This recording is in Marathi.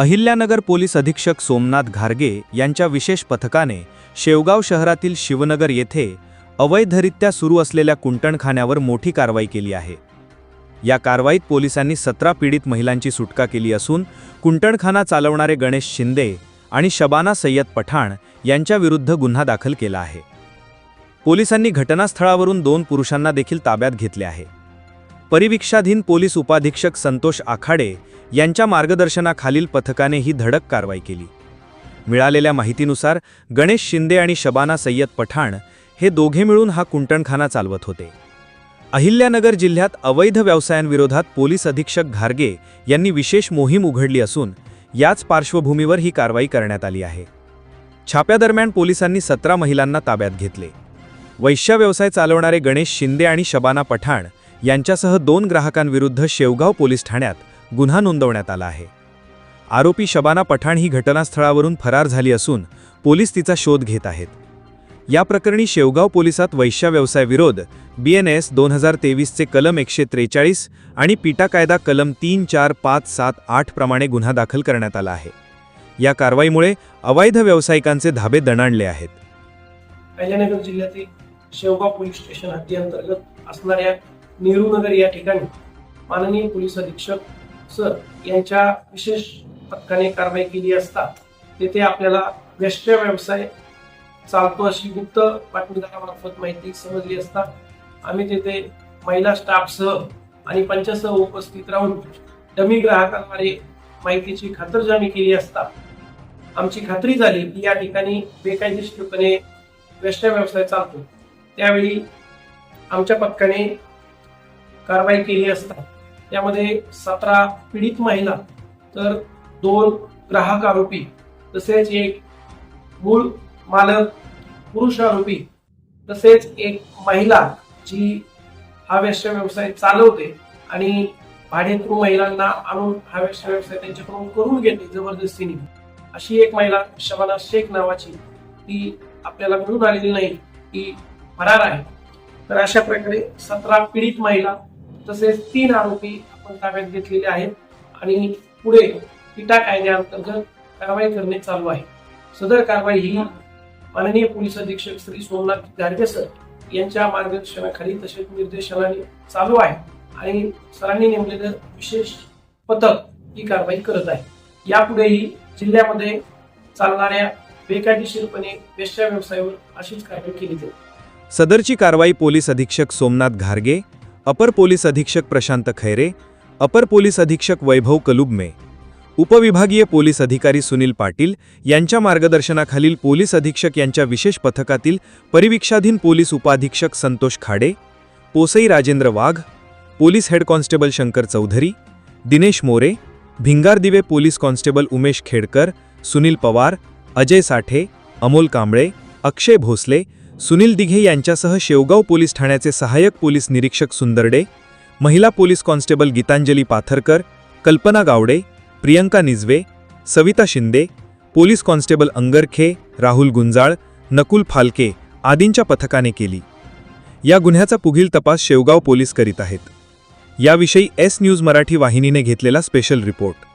अहिल्यानगर पोलीस अधीक्षक सोमनाथ घारगे यांच्या विशेष पथकाने शेवगाव शहरातील शिवनगर येथे अवैधरित्या सुरू असलेल्या कुंटणखान्यावर मोठी कारवाई केली आहे. या कारवाईत पोलिसांनी सतरा पीडित महिलांची सुटका केली असून कुंटणखाना चालवणारे गणेश शिंदे आणि शबाना सय्यद पठाण यांच्याविरुद्ध गुन्हा दाखल केला आहे. पोलिसांनी घटनास्थळावरून दोन पुरुषांना देखील ताब्यात घेतले आहे. परिवीक्षाधीन पोलीस उपाधीक्षक संतोष आखाडे यांच्या मार्गदर्शनाखालील पथकाने ही धडक कारवाई केली. मिळालेल्या माहितीनुसार गणेश शिंदे आणि शबाना सय्यद पठाण हे दोघे मिळून हा कुंटणखाना चालवत होते. अहिल्यानगर जिल्ह्यात अवैध व्यवसायांविरोधात पोलीस अधीक्षक घारगे यांनी विशेष मोहीम उघडली असून याच पार्श्वभूमीवर ही कारवाई करण्यात आली आहे. छाप्यादरम्यान पोलिसांनी सतरा महिलांना ताब्यात घेतले. वैश्य व्यवसाय चालवणारे गणेश शिंदे आणि शबाना पठाण यांच्यासह दोन ग्राहकांविरुद्ध शेवगाव पोलीस ठाण्यात गुन्हा नोंदवण्यात आला आहे. आरोपी शबाना पठाण ही घटनास्थळावरून फरार झाली असून पोलीस तिचा शोध घेत आहेत. या प्रकरणी शेवगाव पोलिसात वैश्य व्यवसाय विरोध बी एन एस दोन हजार तेवीसचे कलम एकशे त्रेचाळीस आणि पिटा कायदा कलम तीन चार पाच सात आठ प्रमाणे गुन्हा दाखल करण्यात आला आहे. या कारवाईमुळे अवैध व्यावसायिकांचे धाबे दणाणले आहेत. अहिल्यानगर जिल्ह्यातील शेवगाव पोलीस स्टेशन हद्दीअंतर्गत असणाऱ्या नेहरूनगर या ठिकाणी माननीय पोलीस अधीक्षक सर यांच्या विशेष पथकाने कारवाई केली असता तेथे आपल्याला वेश्य व्यवसाय चालतो अशी गुप्त बातमीदारामार्फत माहिती समजली असता आम्ही तेथे महिला स्टाफसह आणि पंचासह उपस्थित राहून डमी ग्राहकांद्वारे माहितीची खातरजमी केली असता आमची खात्री झाली की या ठिकाणी बेकायदेशीरपणे वेश्या व्यवसाय चालतो. त्यावेळी आमच्या पथकाने कारवाई केली असता. त्यामध्ये सतरा पीडित महिला तर दोन ग्राहक आरोपी तसेच एक मूळ मालक पुरुष आरोपी तसेच एक महिला जी हा व्यवसाय चालवते आणि भाडेकरू महिलांना आणून हा वेश्या व्यवसाय त्यांच्याकडून करून घेते जबरदस्तीने. अशी एक महिला शबाना शेख नावाची ती आपल्याला मिळून आलेली नाही ती फरार आहे. तर अशा प्रकारे सतरा पीडित महिला तसेच तीन आरोपी आपण ताब्यात घेतलेले आहेत. आणि पुढे पिटा कायद्याअंतर्गत कारवाई करणे चालू आहे. सदर कारवाई ही माननीय पोलीस अधीक्षक श्री सोमनाथ गाडगे सर यांच्या मार्गदर्शनाखाली तसेच निर्देशनाने चालू आहे. आणि सरांनी नेमलेलं विशेष पथक ही कारवाई करत आहे. यापुढेही जिल्ह्यामध्ये चालणाऱ्या बेकायदेशीरपणे वेश्या व्यवसायावर अशीच कारवाई केली जाईल. सदरची कारवाई पोलीस अधीक्षक सोमनाथ घारगे अपर पोलीस अधीक्षक प्रशांत खैरे अपर पोलीस अधीक्षक वैभव कलुबमे उपविभागीय पोलीस अधिकारी सुनील पाटील यांच्या मार्गदर्शनाखालील पोलीस अधीक्षक यांच्या विशेष पथकातील परिवीक्षाधीन पोलीस उपाधीक्षक संतोष खाडे पोसई Rajendra Wagh police head constable Shankar Chaudhari Dinesh More Bhingardive police constable Umesh Khedkar Sunil Pawar Ajay Sathe Amol Kamble Akshay Bhosale Sunil Dighe यांच्यासह शेवगाव पोलीस ठाण्याचे सहाय्यक पोलीस निरीक्षक सुंदरडे महिला police constable Geetanjali Patharkar Kalpana Gawade Priyanka Nijve Savita Shinde police constable Angarkhe Rahul Gunjal Nakul Phalke आदींच्या पथकाने केली. या गुन्ह्याचा पुढील तपास शेवगाव पोलीस करीत आहेत. याविषयी एस न्यूज मराठी वाहिनीने घेतलेला स्पेशल रिपोर्ट.